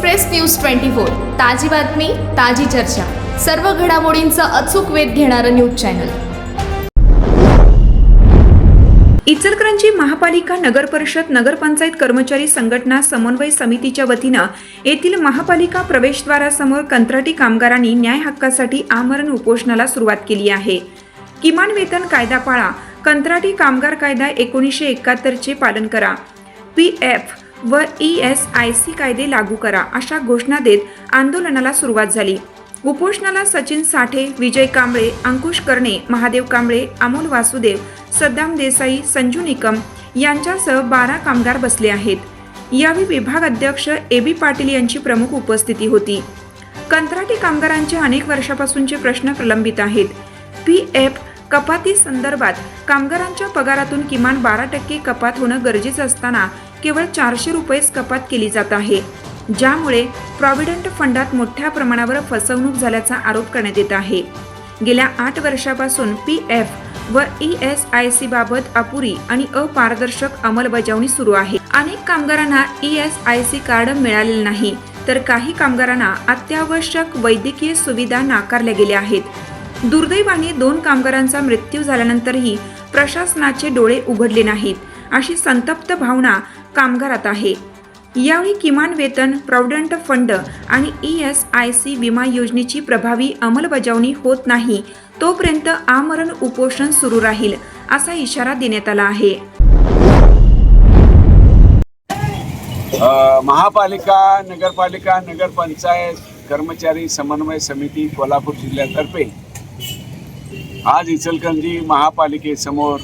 Express news twenty four. ताजी बातमी ताजी चर्चा. सर्व घडामोडींचा अचूक वेध घेणारं न्यूज चॅनल. इचलकरंजी महापालिका नगर परिषद नगरपंचायत कर्मचारी संघटना समन्वय समितीच्या वतीनं येथील महापालिका प्रवेशद्वारासमोर कंत्राटी कामगारांनी न्याय हक्कासाठी आमरण उपोषणाला सुरुवात केली आहे. किमान वेतन कायदा पाळा कंत्राटी कामगार कायदा एकोणीसशे एकाहत्तरचे पालन करा. पी. एफ. व ई एस आय सी कायदे लागू करा अशा घोषणा देत आंदोलनाला सुरुवात झाली. उपोषणाला सचिन साठे विजय कांबळे अंकुश कर्णे महादेव कांबळे अमोल वासुदेव सद्दाम देसाई संजू निकम यांच्यासह बारा कामगार बसले आहेत. यावेळी विभाग अध्यक्ष ए बी पाटील यांची प्रमुख उपस्थिती होती. कंत्राटी कामगारांचे अनेक वर्षापासूनचे प्रश्न प्रलंबित आहेत. पी एफ कपाती संदर्भात कामगारांच्या पगारातून किमान बारा टक्के कपात होणं गरजेचं असताना केवळ चारशे रुपयेच कपात केली जात आहे ज्यामुळे प्रॉव्हिडंट फंडात मोठ्या प्रमाणावर फसवणूक झाल्याचा आरोप करण्यात येत आहे. गेल्या आठ वर्षापासून पी एफ व ई एस आय सी बाबत अपुरी आणि अपारदर्शक अंमलबजावणी सुरू आहे. अनेक कामगारांना E S I C card मिळालेले नाही तर काही कामगारांना अत्यावश्यक वैद्यकीय सुविधा नाकारल्या गेल्या आहेत. दुर्दैवाने दोन कामगारांचा मृत्यू झाल्यानंतरही प्रशासनाचे डोळे उघडले नाहीत. अशी संतप्त भावना कामगारात आहे. यावेळी किमान वेतन प्रॉव्हिडंट फंड आणि ई एस आय सी विमा योजनेची प्रभावी अंमलबजावणी होत नाही तोपर्यंत आमरण उपोषण सुरू राहील असा इशारा देण्यात आला आहे. महापालिका नगरपालिका नगरपंचायत कर्मचारी समन्वय समिती कोल्हापूर जिल्ह्यातर्फे आज इचलकरंजी महापालिकेसमोर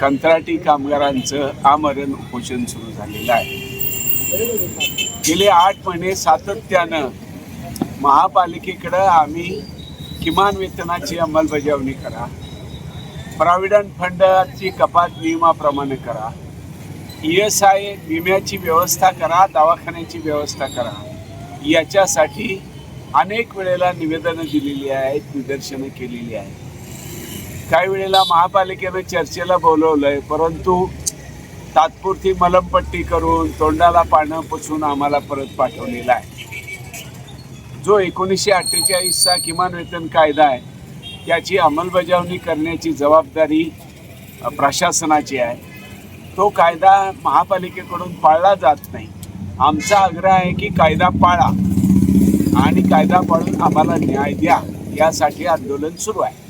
कंत्राटी कामगारांचं आमरण उपोषण सुरू झालेलं आहे. गेले आठ महिने सातत्यानं महापालिकेकडं आम्ही किमान वेतनाची अंमलबजावणी करा. प्रॉव्हिडंट फंडाची कपात नियमाप्रमाणे करा. ई एस आय विम्याची व्यवस्था करा दवाखान्याची व्यवस्था करा. याच्यासाठी अनेक वेळेला निवेदनं दिलेली आहेत निदर्शनं केलेली आहेत. काही वेळेला महापालिकेनं चर्चेला बोलवलंय परंतु तात्पुरती मलमपट्टी करून तोंडाला पानं पुसून आम्हाला परत पाठवलेला आहे. जो एकोणीसशे अठ्ठेचाळीसचा किमान वेतन कायदा आहे त्याची अंमलबजावणी करण्याची जबाबदारी प्रशासनाची आहे. तो कायदा महापालिकेकडून पाळला जात नाही. आमचा आग्रह आहे की कायदा पाळा आणि कायदा पाळून आम्हाला न्याय द्या यासाठी आंदोलन सुरू आहे.